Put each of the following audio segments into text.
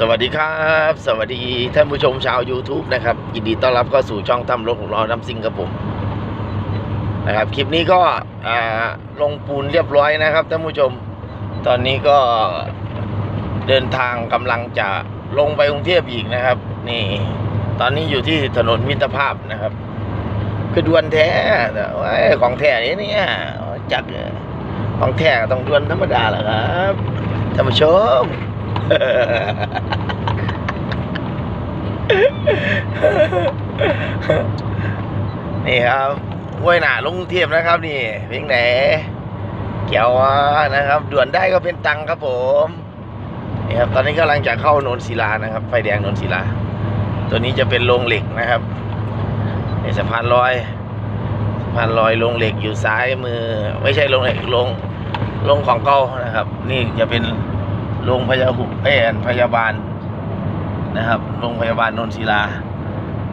สวัสดีครับ สวัสดีท่านผู้ชมชาว YouTube นะครับยินดีต้อนรับเข้าสู่ช่องตั้มรถของเราน้ำซิงครับผมนะครับคลิปนี้ก็ลงปูนเรียบร้อยนะครับท่านผู้ชม ตอนนี้ก็เดินทางกำลังจะลงไปกรุงเทพอีกนะครับ นี่ ตอนนี้อยู่ที่ถนนมิตรภาพนะครับ คือดวนแท้แต่ของแท้นี่เนี่ยจักของแท้ต้องดวนธรรมดาแหละครับท่านผู้ชม นี่ครับห้วยหนาลุงเทียบนะครับ นี่เพียงไหนเกี่ยวนะครับ ด่วนได้ก็เป็นตังครับผมนี่ครับตอนนี้กำลังจะเข้าโนนศิลานะครับ ไฟแดงโนนศิลา ตัวนี้จะเป็นโรงเหล็กนะครับในสะพานลอยสะพานลอยโรงเหล็กอยู่ซ้ายมือ ไม่ใช่โรงเหล็กโรงโรงของเก่านะครับ นี่จะเป็น โรงพยาหุเอยพยาบาลนะครับ โรงพยาบาลนนศิลา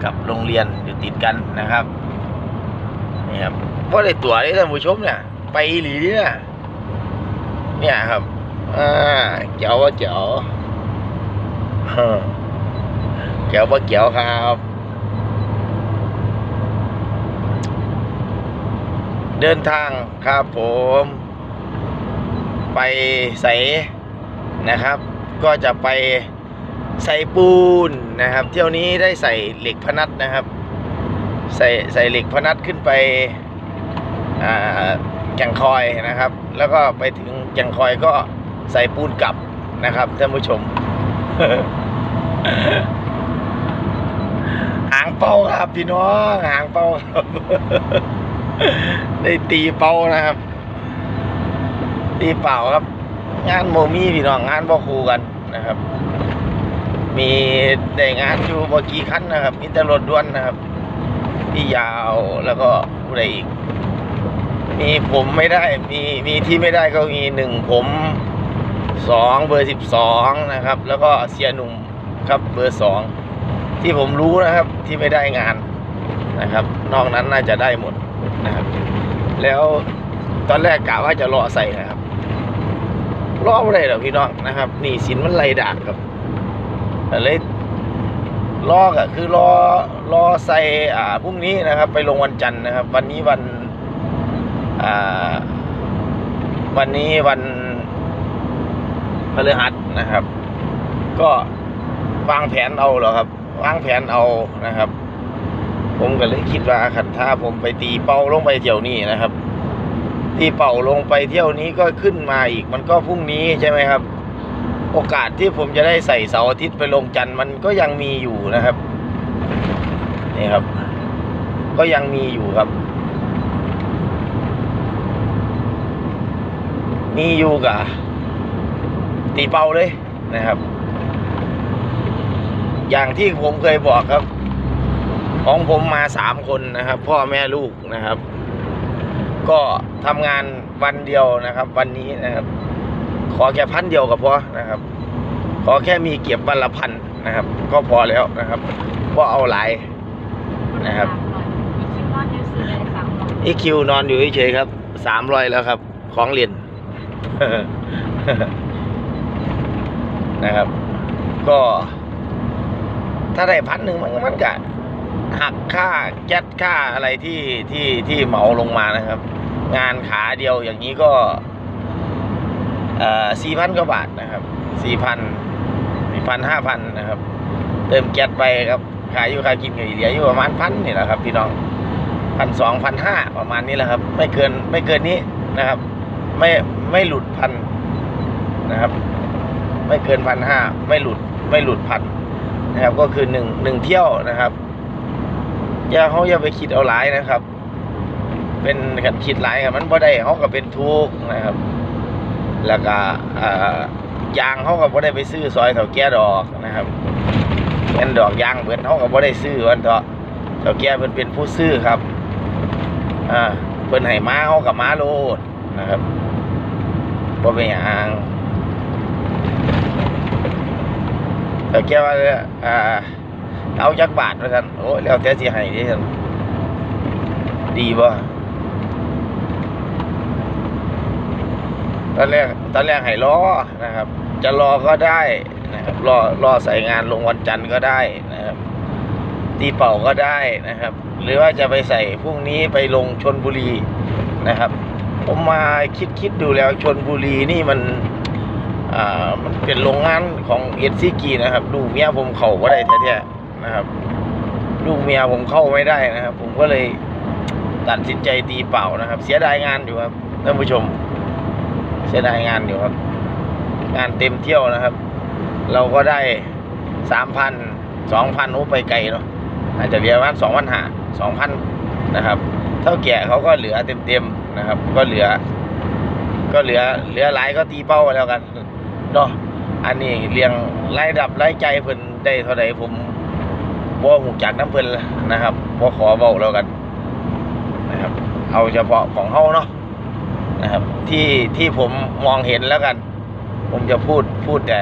กับโรงเรียนอยู่ติดกันนะครับนี่ครับว่าได้ตั๋วได้ท่านผู้ชมเนี่ย ไปอีหลีเนี่ยเนี่ยครับอ่าเจ๋วว่าเจ๋วเจ๋วว่าเจ๋วครับเดินทางครับผม ไปใส่ นะครับ ก็จะไปใส่ปูนนะครับ เที่ยวนี้ได้ใส่เหล็กพนัดนะครับ ใส่ใส่เหล็กพนัดขึ้นไปแก่งคอยนะครับ แล้วก็ไปถึงแก่งคอยก็ใส่ปูนกลับนะครับท่านผู้ชมหางเป้าครับพี่น้องหางเป้าครับ ได้ตีเป้านะครับ ตีเป่าครับ งานโมมี่พี่น้องงานบ่คูกันนะครับ มีได้งานอยู่บ่กี่คันนะครับมีแต่รถด่วนนะครับ ที่ยาวแล้วก็ผู้ใดอีก มีผมไม่ได้มีมีที่ไม่ได้ก็มีหนึ่งผมสองเบอร์สิบสองนะครับ แล้วก็เสียหนุ่มครับเบอร์สองที่ผมรู้นะครับที่ไม่ได้งานนะครับ นอกนั้นน่าจะได้หมดนะครับ แล้วตอนแรกกะว่าจะรอใส่นะครับ รอไม่ได้หรอกพี่น้องนะครับหนี่สินมันไหลดากครับเลยรอก็คือรอรอใส่อ่าพรุ่งนี้นะครับ ไปลงวันจันทร์นะครับ วันนี้วันอ่าวันนี้วันพฤหัสนะครับ ก็วางแผนเอาเหรอครับ วางแผนเอานะครับ ผมก็เลยคิดว่าขันท่าผมไปตีเป้าลงไปเที่ยวนี้นะครับ ตีเป่าลงไปเที่ยวนี้ก็ขึ้นมาอีก มันก็พรุ่งนี้ใช่ไหมครับ โอกาสที่ผมจะได้ใส่เสาร์อาทิตย์ไปลงจันทร์มันก็ยังมีอยู่นะครับนี่ครับ ก็ยังมีอยู่ครับ มีอยู่กับตีเป่าเลยนะครับ อย่างที่ผมเคยบอกครับ ของผมมาสามคนนะครับ พ่อแม่ลูกนะครับ ก็ทำงานวันเดียวนะครับ วันนี้นะครับ ขอแค่พันเดียวก็พอนะครับ ขอแค่มีเก็บวันละพันนะครับ ก็พอแล้วนะครับก็เอาหลายนะครับอีคิวนอนอยู่เฉยๆครับสามร้อยแล้วครับ ของเรียนนะครับ ก็ถ้าได้พันหนึ่งมันมันก็ หักค่าแก๊สค่าอะไรที่ที่ที่เหมาลงมานะครับ งานขาเดียวอย่างนี้ก็สี่พันกว่าบาทนะครับสี่พันสี่พันห้าพันนะครับ เติมแก๊สไปครับขายอยู่ขายกินก็เหลืออยู่ประมาณพันนี่แหละครับ พี่น้องพันสองพันห้าประมาณนี้แหละครับ ไม่เกินไม่เกินนี้นะครับ ไม่ไม่หลุดพันนะครับ ไม่เกินพันห้าไม่หลุดไม่หลุดพันนะครับ ก็คือหนึ่งหนึ่งเที่ยวนะครับ อย่าเขาอย่าไปคิดเอาหลายนะครับ เป็นกันคิดหลายครับมันบ่ได้เขาก็เป็นทุกข์นะครับ แล้วก็ยางเขาก็บ่ได้ไปซื้อซอยเถาแก่ดอกนะครับเงินดอกยางเบิดเขาก็บ่ได้ซื้อวันเถาะเถาแก่เพิ่นเป็นผู้ซื้อครับอ่าเพิ่นให้มาเขากับมาโลดนะครับบ่เป็นยังเถาแก่ว่าอ่า เอาจักบาทว่านโอ้ยแล้วแต่สิให้ด้ซั่นดีบ่ตอนแรกตอนแรกให้รอนะครับ จะรอก็ได้นะครับล่อล่อใส่งานลงวันจันทร์ก็ได้นะครับตีเป่าก็ได้นะครับ หรือว่าจะไปใส่พรุ่งนี้ไปลงชนบุรีนะครับ ผมมาคิดคิดดูแล้วชนบุรีนี่มันอ่ามันเป็นโรงงานของเอสซีกีนะครับลูเมียผมเขาไม่ได้แท้ๆ นะครับ ลูกเมียผมเข้าไม่ได้นะครับ ผมก็เลยตัดสินใจตีเป่านะครับ เสียดายงานอยู่ครับท่านผู้ชม เสียดายงานอยู่ครับ งานเต็มเที่ยวนะครับ เราก็ได้สามพันสองพันโอ้ไปไกลเนาะอาจจะเหลือประมาณสองพันหาสองพันนะครับ เท่าแก่เขาก็เหลือเต็มๆนะครับ ก็เหลือ ก็เหลือเหลือหลายก็ตีเป้าไปแล้วกันเนาะอันนี้เรียงรายดับรายใจเพิ่นได้เท่าไหร่ผม บ่หูจักน้ำเพิ่นนะครับบ่ขอเบาแล้วกันนะครับ เอาเฉพาะของเฮาเนาะนะครับ ที่ที่ผมมองเห็นแล้วกัน ผมจะพูดพูดแต่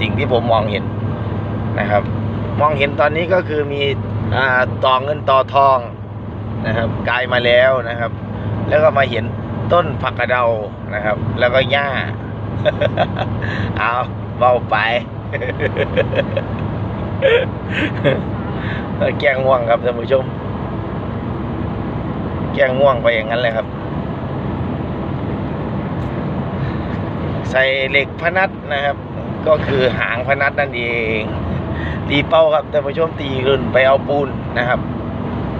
สิ่งที่ผมมองเห็นนะครับ มองเห็นตอนนี้ก็คือมีอต่อเงินต่อทองนะครับกลายมาแล้วนะครับ แล้วก็มาเห็นต้นผักกระเดานะครับ แล้วก็หญ้าเอาเบาไป แกงง่วงครับท่านผู้ชม แกงง่วงไปอย่างนั้นเลยครับ ใส่เหล็กพนัดนะครับ ก็คือหางพนัดนั่นเอง ตีเป้าครับท่านผู้ชมตีรุ่นไปเอาปูนนะครับ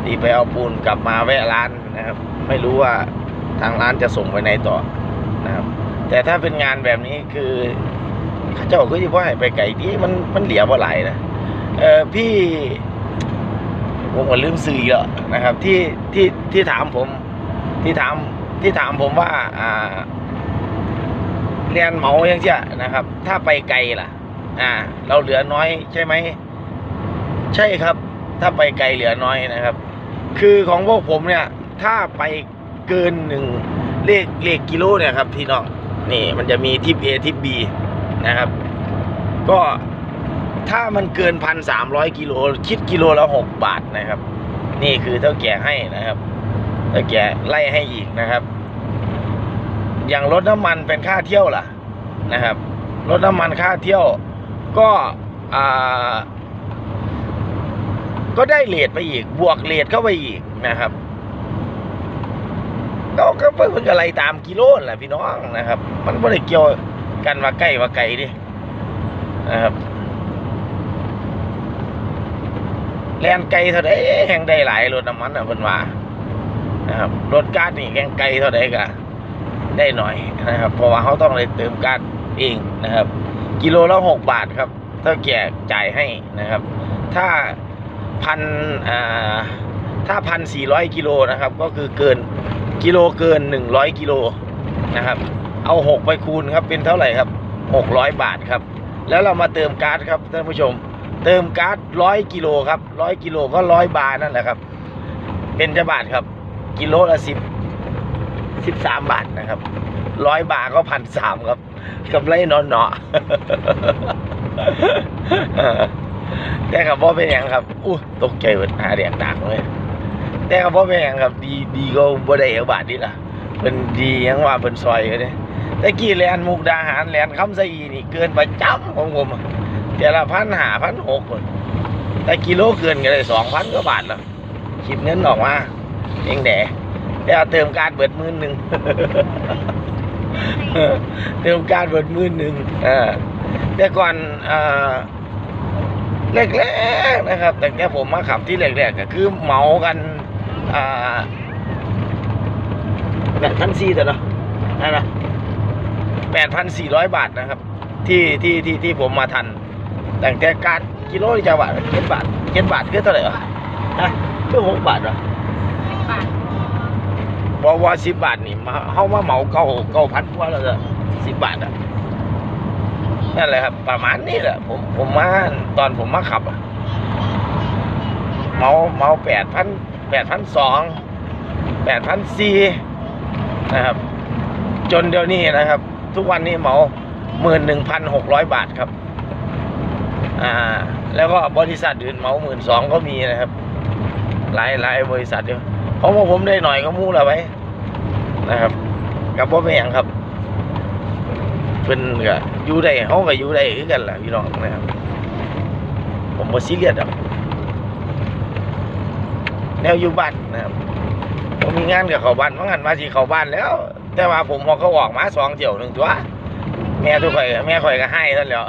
ตีไปเอาปูนกลับมาแวะร้านนะครับ ไม่รู้ว่าทางร้านจะส่งไปไหนต่อนะครับ แต่ถ้าเป็นงานแบบนี้คือเขาจ้าก็จะว่าให้ไปไก่ที่มันมันเหลียวว่าหลนะ เออพี่ผมก็ลืมสื่ออีกแล้วนะครับ ที่ที่ที่ถามผม ที่ถามที่ถามผมว่า อ่า เรียนเหมาอย่างเช่นะครับ ถ้าไปไกลล่ะ อ่า เราเหลือน้อยใช่ไหมใช่ครับ ถ้าไปไกลเหลือน้อยนะครับ คือของพวกผมเนี่ย ถ้าไปเกินหนึ่งเลขเลขกิโลเนี่ยครับพี่น้องนี่มันจะมีทิป A ทิป B นะครับ ก็ ถ้ามันเกินพันสามร้อยกิโลคิดกิโลละหกบาทนะครับ นี่คือเท่าแก่ให้นะครับเท่าแก่ไล่ให้อีกนะครับ อย่างรถน้ำมันเป็นค่าเที่ยวล่ะนะครับรถน้ำมันค่าเที่ยว ก็อ่าก็ได้เลทไปอีก บวกเลทเข้าไปอีกนะครับก็ก็เพิ่งอะไรตามกิโลนแหละพี่น้องนะครับ มันไม่ได้เกี่ยวกันว่าใกล้ว่าไกลดินะครับ แลนไกลเท่าไดแห่งได้หลายรถน้ำมันอะเพิ่นว่านะครับรถก๊าซนี่แห่งไกลเท่าไดก็ได้หน่อยนะครับ เพราะว่าเขาต้องเลยเติมก๊าซเองนะครับ กิโลละหกบาทครับเท่าแก่จ่ายให้นะครับ ถ้าพันอ่าถ้าพันสี่ร้อยกิโลนะครับ ก็คือเกินกิโลเกินหนึ่งร้อยกิโลนะครับ เอาหกไปคูณครับเป็นเท่าไหร่ครับหกร้อยบาทครับ แล้วเรามาเติมก๊าซครับท่านผู้ชม เติมก๊าซร้อยกิโลครับร้อยกิโลก็ร้อยบาทนั่นแหละครับ เป็นจะบาทครับ กิโลละสิบสิบสามบาทนะครับร้อยบาทก็พันสามครับกำไรนอนเนาะแต่กับพ่อเป็นอย่างครับอู้ตกใจเปิดหาแดงดักเลยแต่กับพ่อเป็นอย่างครับ ดีดีก็บ่ได้เอาบาทนี่ล่ะเป็นดียังว่าเป็นซอยเนี่ยแต่กี้แลนมุกดาหารแลนคำสะอีนี่เกินประจำของผม อะแต่ละพันหาพันหกคนแต่กิโลเกินกันเลยสองพันกว่าบาทแล้วคิดเงินออกมาเองแดแต่เอาเติมการเบิดมื่นหนึ่งเติมการเบิดมื่นหนึ่งอ่าแต่ก่อนอ่าแรกๆนะครับ แต่แค่ผมมาขับที่แรกๆก็คือเหมากันอ่าแปดพันสี่แต่เนาะนั่นนะแปดพันสี่ร้อยบาทนะครับ ที่ที่ที่ที่ผมมาทัน แต่แต่การกิโลนี่จะบาทเจ็ดบาทเจ็ดบาทคือเท่าไหร่วะฮะคือหกบาทเหรอบอกว่าสิบบาทนี่มาเขามาเหมาเก้าเก้าพันกว่าแล้วสิบบาทอะนั่นแหละครับ ประมาณนี้แหละ ผมผมมาตอนผมมาขับอะเหมาเหมาแปดพันแปดพันสองแปดพันสี่นะครับ จนเดี๋ยวนี้นะครับ ทุกวันนี้เหมาหมื่นหนึ่งพันหกร้อยบาทครับ อ่า แล้วก็บริษัทอื่นเหมาหมื่นสองก็มีนะครับ หลายหลายบริษัทเดียวเพราะว่าผมได้หน่อยก็มู่ละไว้นะครับกับว่าเป็นอย่างครับชพิ่นก็อยู่ได้เฮาก็อยู่ได้คือกันล่ะพี่น้องนะครับ ผมบ่ซีเรียสดอกแนวอยู่บ้านนะครับผมมีงานกับเขาบ้านว่างั้นมาสิเขาบ้านแล้ว แต่ว่าผมพอเขาออกมาสองเที่ยวหนึ่งตัว แม่ทุกข่อยแม่ข่อยก็ให้ท่านแล้ว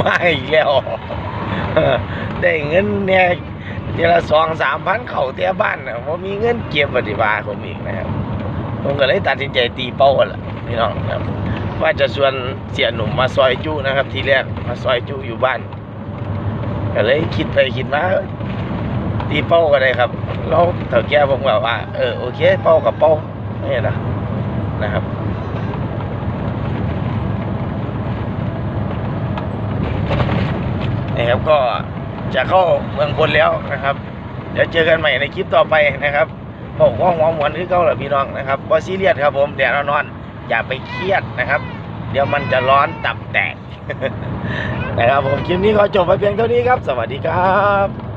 มาอีกแล้วได้เงินเนี่ยเดือนละสองสามพันเข้าแต่บ้านนะผมมีเงินเก็บปฏิบัติผมอีกนะครับ ผมก็เลยตัดสินใจตีเป้าล่ะพี่น้องนะครับ ว่าจะชวนเสียหนุ่มมาซอยจุนะครับ ทีแรกมาซอยจุอยู่บ้านก็เลยคิดไปคิดมาตีเป้าก็ได้ครับเราเถ่าแก่ผมแบบว่าเออโอเค เป้ากับเป้านี่นะนะครับ นะ ครับก็จะเข้าเมืองพลแล้วนะครับ เดี๋ยวเจอกันใหม่ในคลิปต่อไปนะครับบอกว่าหัวหมวนคือเก่าหรือพี่น้องนะครับก็ซีเรียสครับผมแดดร้อนๆอย่าไปเครียดนะครับ เดี๋ยวมันจะร้อนตับแตกนะครับผมคลิปนี้ขอจบไปเพียงเท่านี้ครับ สวัสดีครับ